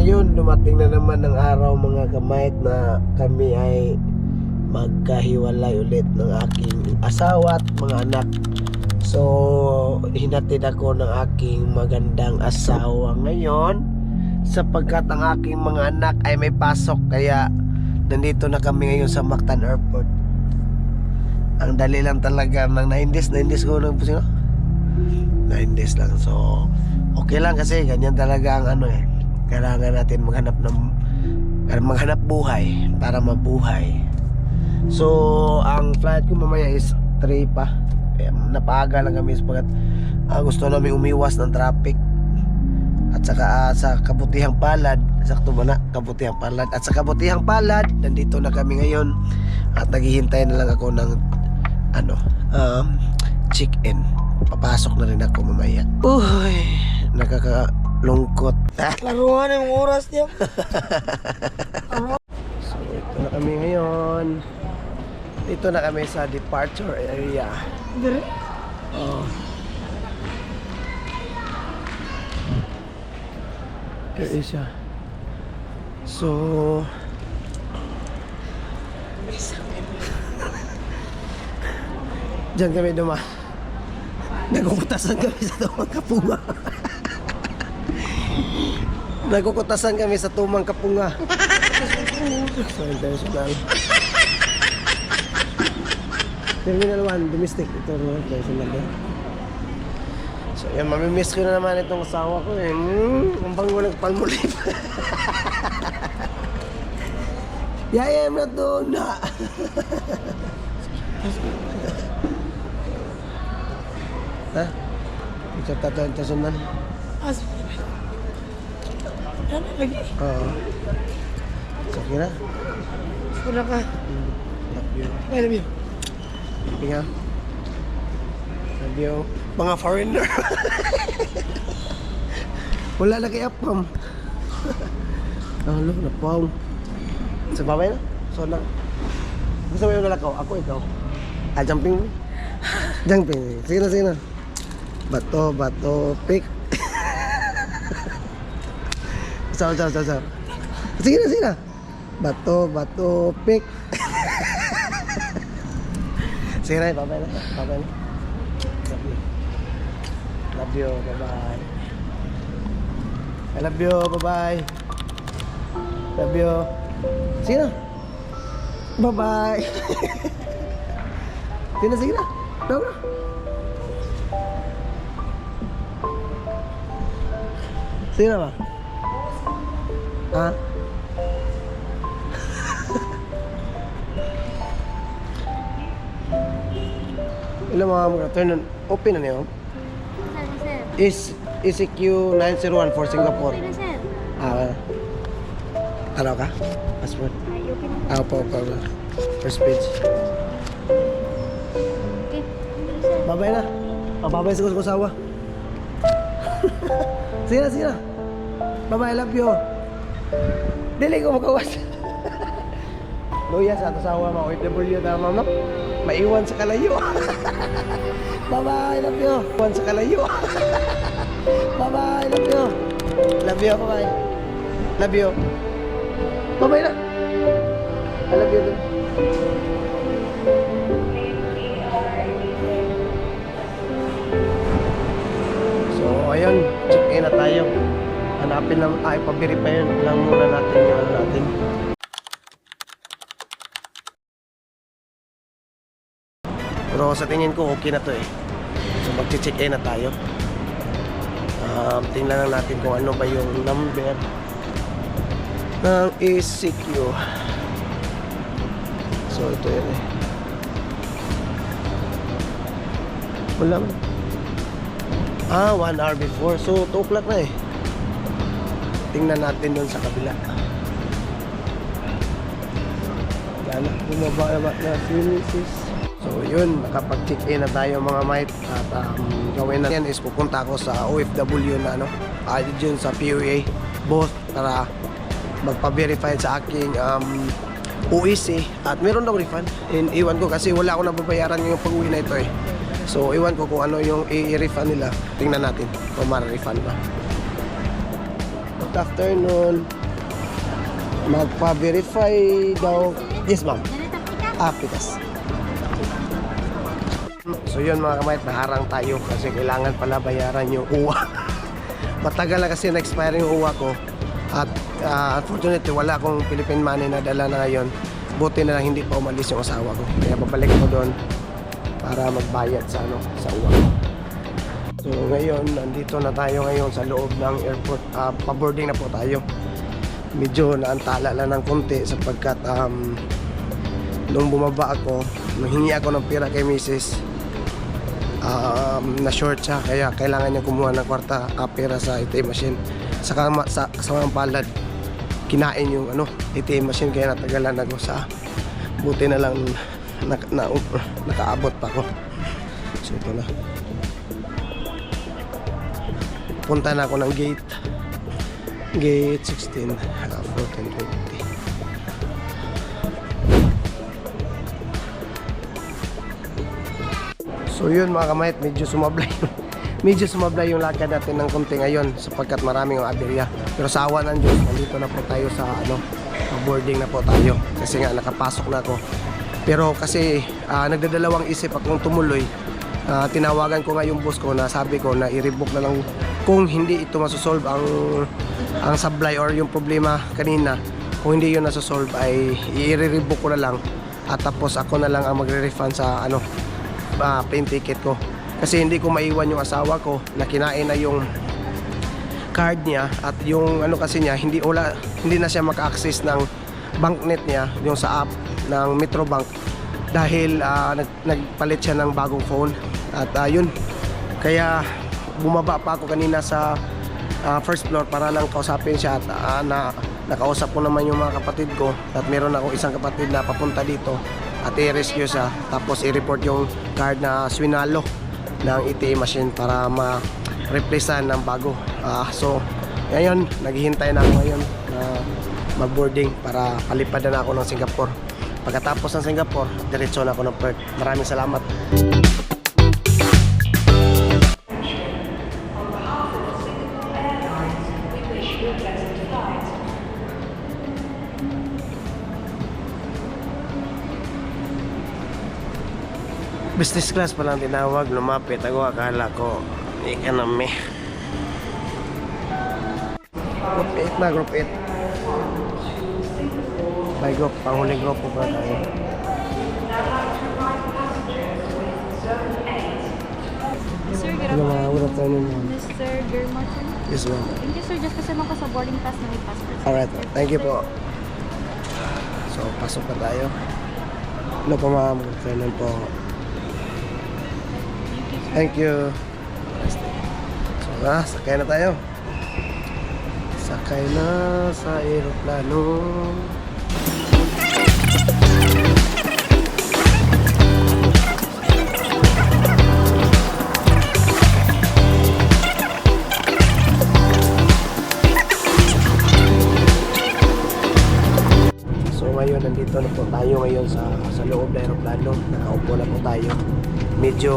ngayon, dumating na naman ng araw mga kamait na kami ay magkahiwalay ulit ng aking asawa at mga anak. So, hinatid ako ng aking magandang asawa ngayon sapagkat ang aking mga anak ay may pasok kaya nandito na kami ngayon sa Mactan Airport. Ang dali lang talaga ng 9 days, 9 days ko lang po sino? 9 days lang. So, okay lang kasi ganyan talaga ang ano eh. Kailangan natin maghanap ng maghanap buhay para mabuhay. So, ang flight ko mamaya is 3 pa. Kaya napaaga lang kami sapagat ah, gusto namin umiwas ng traffic. At saka ah, sa kabutihang palad, sakto ba na? Kabutihang palad. At sa kabutihang palad, nandito na kami ngayon. At naghihintay na lang ako ng ano, um, check-in. Papasok na rin ako mamaya. Uy, nakakalungkot. Ah, Laruan yung oras niya. So, ito na kami ngayon. Dito na kami sa departure area. Dire. Oh. There is siya. So, Diyan kami duma. Nagkukutasan kami sa tumang kapunga. Nagkukutasan kami sa tumang kapunga. So, international. Terminal 1, domestic. Ito naman, international. So, yan, mamimiss ko na naman itong asawa ko eh. Mm, ang bango ng palmolive. Yaya, I'm not doon na. ha? Ito tatawin tasunan. As. Ano lagi? Oo. So, kira. Wala ka. Love you. I love you. Pinga. Love you. Mga foreigner. Wala na kay Apam. Ang lo, napaw. Sa babay na? So lang. Gusto mo yung nalakaw? Ako, ikaw. Ah, jumping mo? Jumping. Sige na, sige na. Bato, bato, pick. Saw, saw, saw. Sige na, sige na. Bato, bato, pick. Sige na, babay na. Babay na. Love you. Bye-bye. I love you. Bye-bye. Love you. Sige na. Bye-bye. sige na, sige na. Daw na. Sige na ba? Ha? Ilan mga mga turn on, open na niyo? Sir. Is ECQ 901 for Singapore. Okay na, sir. Ah, taraw ka? Passport? Ay, okay na. Ah, po, po. First page. Okay. Sir. Babay na. Oh, babay sa gusto sawa. sige na, sige na. Babay, love you. Dili ko makawas. Luya sa ato sawa, mga OFW na ma'am, no? Maiwan sa kalayo. Bye-bye, love you. Maiwan sa kalayo. Bye-bye, love you. Love you, bye-bye. Love you. Bye-bye na. I love you. Hanapin lang, ay, pa-verify lang muna natin yung ano natin. Pero sa tingin ko, okay na to eh. So, mag-check-in na tayo. Um, tingnan lang natin kung ano ba yung number ng ECQ. So, ito yun eh. Wala. Ah, one hour before. So, 2 o'clock na eh. Tingnan natin doon sa kabila. Yan bumaba na na Mrs. So, yun, nakapag-check-in na tayo mga mate. At um, gawin na yan is pupunta ako sa OFW na ano, ah, dyan sa PUA both para magpa-verify sa aking um, OEC at meron daw refund. And iwan ko kasi wala ako nababayaran yung pag-uwi na ito eh. So, iwan ko kung ano yung i-refund nila. Tingnan natin kung ma-refund ba. Good afternoon. Magpa-verify daw. Yes, ma'am. Ah, pitas. So yun mga kamay, naharang tayo kasi kailangan pala bayaran yung uwa. Matagal na kasi na-expire yung uwa ko. At ah, unfortunately, wala akong Philippine money na dala na ngayon. Buti na lang hindi pa umalis yung asawa ko. Kaya babalik ko doon para magbayad sa ano sa uwa ko. So ngayon, nandito na tayo ngayon sa loob ng airport. Ah, pa-boarding na po tayo. Medyo naantala lang ng konti sapagkat um, nung bumaba ako, nung hingi ako ng pera kay Mrs. Um, na short siya kaya kailangan niya kumuha ng kwarta ah, pera sa ATM machine. Saka ma- sa kasamang palad, kinain yung ano, ATM machine kaya natagalan ako sa buti na lang na, na, nakaabot pa ako. So ito na. Punta na ako ng gate. Gate 16, uh, 1420. So yun mga kamayat, medyo sumablay medyo sumablay yung lakad natin ng konti ngayon sapagkat maraming yung aberya. Pero sa awa ng Diyos, nandito na po tayo sa ano, boarding na po tayo kasi nga nakapasok na ako. Pero kasi ah, nagdadalawang isip akong tumuloy. Ah, tinawagan ko nga yung boss ko na sabi ko na i-rebook na lang kung hindi ito masosolve ang ang supply or yung problema kanina kung hindi yun nasosolve ay i-rebook ko na lang at tapos ako na lang ang magre-refund sa ano ah, plane ticket ko. Kasi hindi ko maiwan yung asawa ko na kinain na yung card niya at yung ano kasi niya hindi wala hindi na siya maka-access ng banknet niya yung sa app ng Metrobank dahil ah, nag, nagpalit siya ng bagong phone at ah, yun. Kaya bumaba pa ako kanina sa ah, first floor para lang kausapin siya at ah, na nakausap ko naman yung mga kapatid ko at meron ako isang kapatid na papunta dito at i-rescue siya tapos i-report yung card na swinalo ng ATM machine para ma-replacean ng bago. Ah, so ngayon naghihintay na ako ngayon na mag-boarding para palipad na ako ng Singapore. Pagkatapos ng Singapore diretso na ako ng Perth. Maraming salamat business class pa lang tinawag lumapit ako akala ko economy group 8 na group 8 by group panghuling grupo pa tayo Sir, good mga good afternoon. Mr. Germotion. yes ma'am Thank you, sir. Just kasama ko sa boarding pass na may passport. alright thank you po so pasok pa tayo ano po ma'am good afternoon po thank you so na sakay na tayo sakay na sa aeroplano So ngayon nandito na po tayo ngayon sa sa loob ng aeroplano. Nakaupo na po tayo. Medyo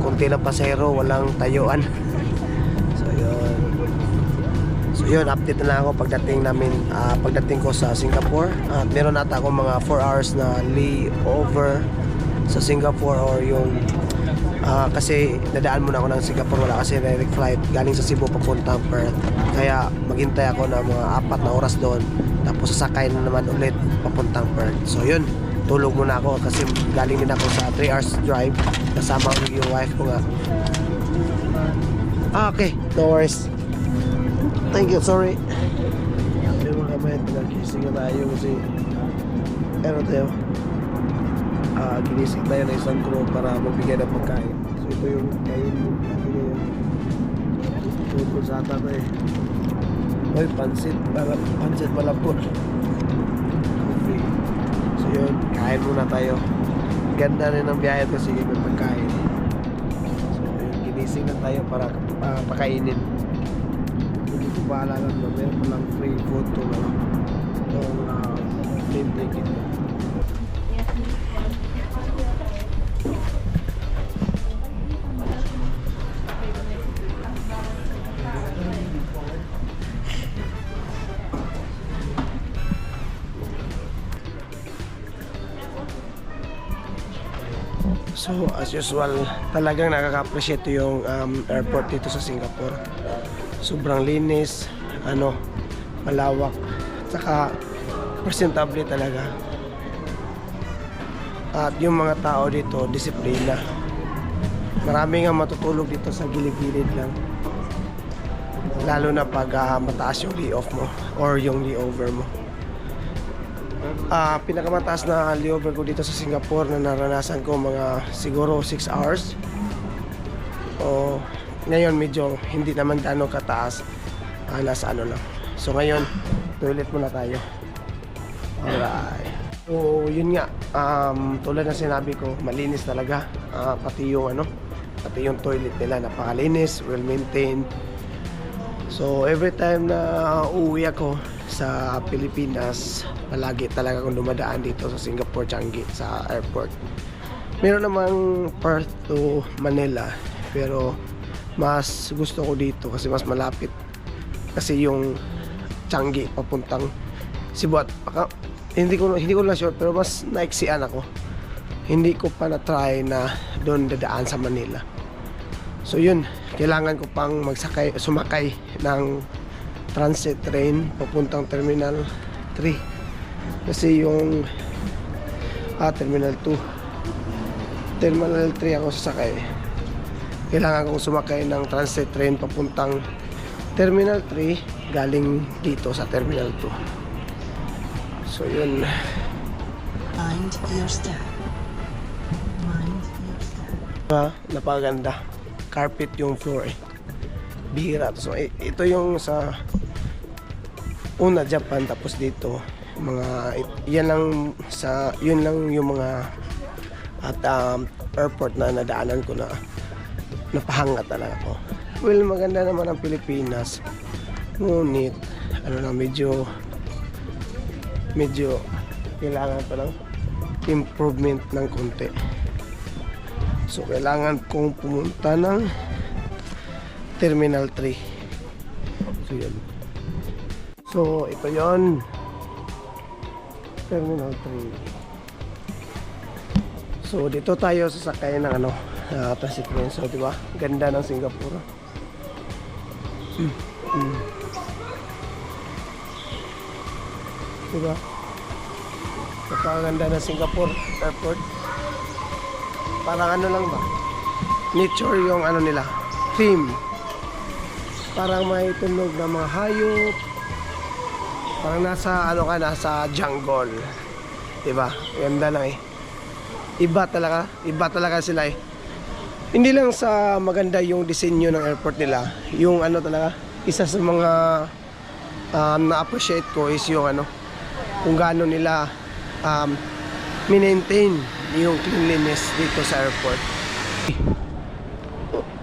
konti lang pasahero, walang tayuan. so yun. So yun, update na ako pagdating namin, ah, pagdating ko sa Singapore. At meron nata ako mga 4 hours na layover sa Singapore or yung ah, kasi nadaan muna ako ng Singapore wala kasi direct flight galing sa Cebu papuntang Perth kaya maghintay ako ng mga apat na oras doon tapos sasakay na naman ulit papuntang Perth so yun tulog muna ako kasi galing din ako sa 3 hours drive kasama ko yung wife ko nga ah okay no worries thank you sorry yung mga kamay nag-kissing na tayo kasi ano tayo ah ginising tayo ng isang crew para magbigay ng pagkain. So ito yung kain tungkol sa ata ko eh. Oy, pansit. Para, pansit pala po. Coffee. So yun, kain muna tayo. Ganda rin ang biyahe kasi may pagkain. So ginising na tayo para ah, pakainin. Hindi ko pa alala na meron palang free food to na itong uh, plane ticket. As usual, talagang nakaka-appreciate yung um, airport dito sa Singapore. Sobrang linis, ano, malawak, saka presentable talaga. At yung mga tao dito, disiplina. Marami nga matutulog dito sa gilid-gilid lang. Lalo na pag ah, mataas yung layoff mo or yung layover mo. Ah, pinakamataas na layover ko dito sa Singapore na naranasan ko mga siguro 6 hours. O ngayon medyo hindi naman gaano kataas. Ah, nasa ano lang. So ngayon, toilet muna tayo. Alright. So yun nga, um, tulad na sinabi ko, malinis talaga. Ah, pati yung ano, pati yung toilet nila napakalinis, well maintained. So every time na uuwi ako sa Pilipinas, palagi talaga akong dumadaan dito sa Singapore Changi sa airport. Meron namang Perth to Manila, pero mas gusto ko dito kasi mas malapit. Kasi yung Changi papuntang Cebu at baka, hindi ko hindi ko lang sure pero mas naiksian ako. Hindi ko pa na-try na doon dadaan sa Manila. So yun, kailangan ko pang magsakay, sumakay ng transit train papuntang Terminal 3. Kasi yung ah, Terminal 2. Terminal 3 ako sasakay. Kailangan kong sumakay ng transit train papuntang Terminal 3 galing dito sa Terminal 2. So yun. Mind your step. Mind your step. Ah, napakaganda. Carpet yung floor eh. Bihira. So, ito yung sa una Japan tapos dito mga yan lang sa yun lang yung mga at um, airport na nadaanan ko na napahanga talaga ko. Well, maganda naman ang Pilipinas. Ngunit ano lang medyo medyo kailangan pa lang improvement ng konti. So, kailangan kong pumunta ng Terminal 3. So, yun. So, ito yon Terminal 3. So, dito tayo sasakay ng ano, uh, transit train. So, di ba? Ganda ng Singapore. Mm. Mm. Di ba? Ng Singapore airport parang ano lang ba nature yung ano nila theme parang may tunog na mga hayop parang nasa ano ka nasa jungle diba ganda lang eh iba talaga iba talaga sila eh hindi lang sa maganda yung disenyo ng airport nila yung ano talaga isa sa mga um, na-appreciate ko is yung ano kung gaano nila um, minmaintain yung cleanliness dito sa airport.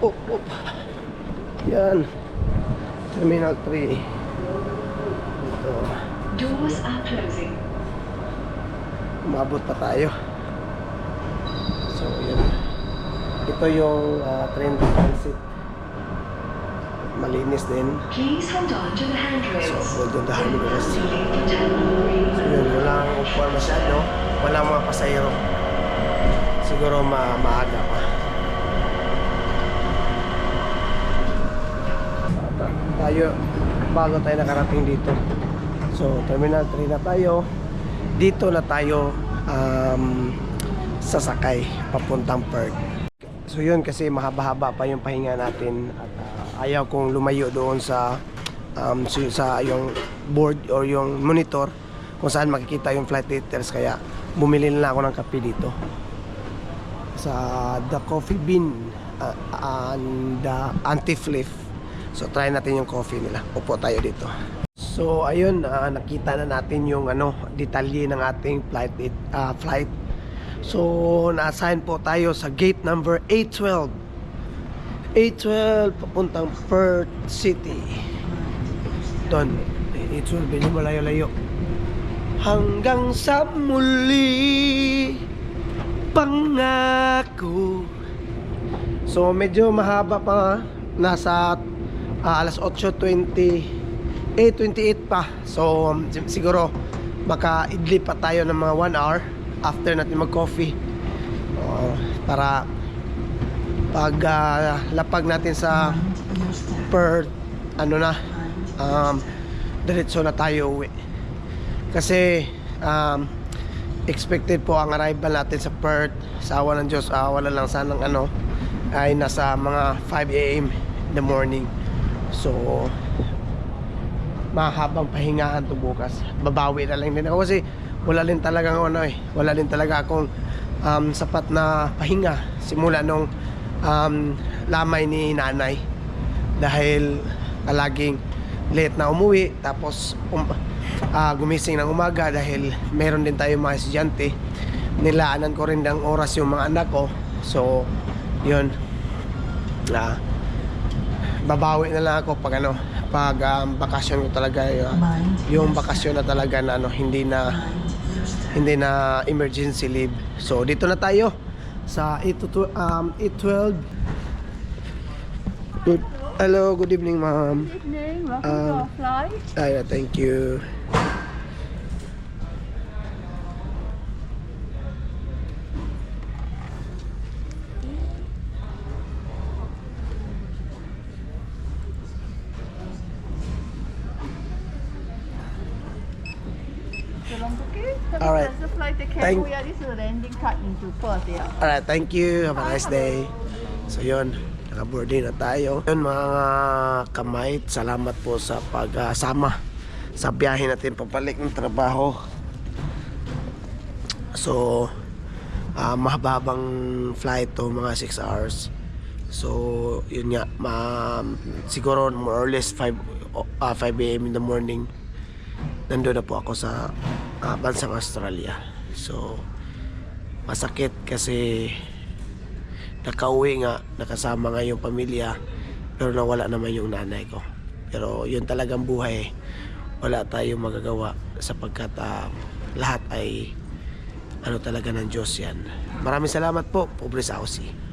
Oh, oh, oh. Yan. Terminal 3. Doors are closing. Umabot pa tayo. So, yan. Ito yung uh, train transit. Malinis din. Please hold on to the So, handrails. hold on the handrails. So, yun. Walang upuan masyado. Walang mga pasayro. Siguro ma maaga pa. Ta- tayo bago tayo nakarating dito. So, Terminal 3 na tayo. Dito na tayo um, sasakay papuntang Perth. So yun kasi mahaba-haba pa yung pahinga natin at ah, ayaw kong lumayo doon sa um, sa yung board or yung monitor kung saan makikita yung flight details kaya bumili na ako ng kape dito sa The Coffee Bean uh, and the Anti-Flip. So try natin yung coffee nila. Upo tayo dito. So ayun, ah, nakita na natin yung ano, detalye ng ating flight ah, flight. So na-assign po tayo sa gate number 812. 812 papuntang Perth City. Doon, 812 medyo malayo-layo. Hanggang sa muli pangako. So medyo mahaba pa nasa ah, alas 8:20 8:28 pa. So um, si- siguro maka-idli pa tayo ng mga 1 hour after natin mag-coffee. Uh, para pag ah, lapag natin sa per ano na um, diretso na tayo uwi. Kasi um, expected po ang arrival natin sa Perth sa awa ng Diyos, ah, wala lang sanang ano ay nasa mga 5 a.m. in the morning. So mahabang pahingahan to bukas. Babawi na lang din ako kasi wala din talaga ano eh, wala din talaga akong um, sapat na pahinga simula nung um, lamay ni nanay. Dahil palaging late na umuwi tapos um, ah, gumising ng umaga dahil meron din tayo mga estudyante. Nilaanan ko rin ng oras yung mga anak ko. So yun. Na babawi na lang ako pag ano pag um, bakasyon ko talaga Mind. Yung bakasyon na talaga na ano hindi na hindi na emergency leave. So dito na tayo sa 8 to um 812 good hello good evening ma'am. Evening. Welcome Um, to our flight. ay thank you Alright. the flight to Thank- Cambodia. This is the landing card into Perth. Yeah. Alright, thank you. Have a nice day. So yun, nakaboarding na tayo. Yun mga kamay, salamat po sa pagsama sa biyahe natin papalik ng trabaho. So, ah, mahababang flight to, mga 6 hours. So, yun nga, ma, siguro more or less 5, ah, 5 a.m. in the morning, nandun na po ako sa ah, bansang Australia. So, masakit kasi nakauwi nga, nakasama nga yung pamilya, pero nawala naman yung nanay ko. Pero yun talagang buhay, wala tayong magagawa sapagkat ah, lahat ay ano talaga ng Diyos yan. Maraming salamat po, pobre sa Aussie.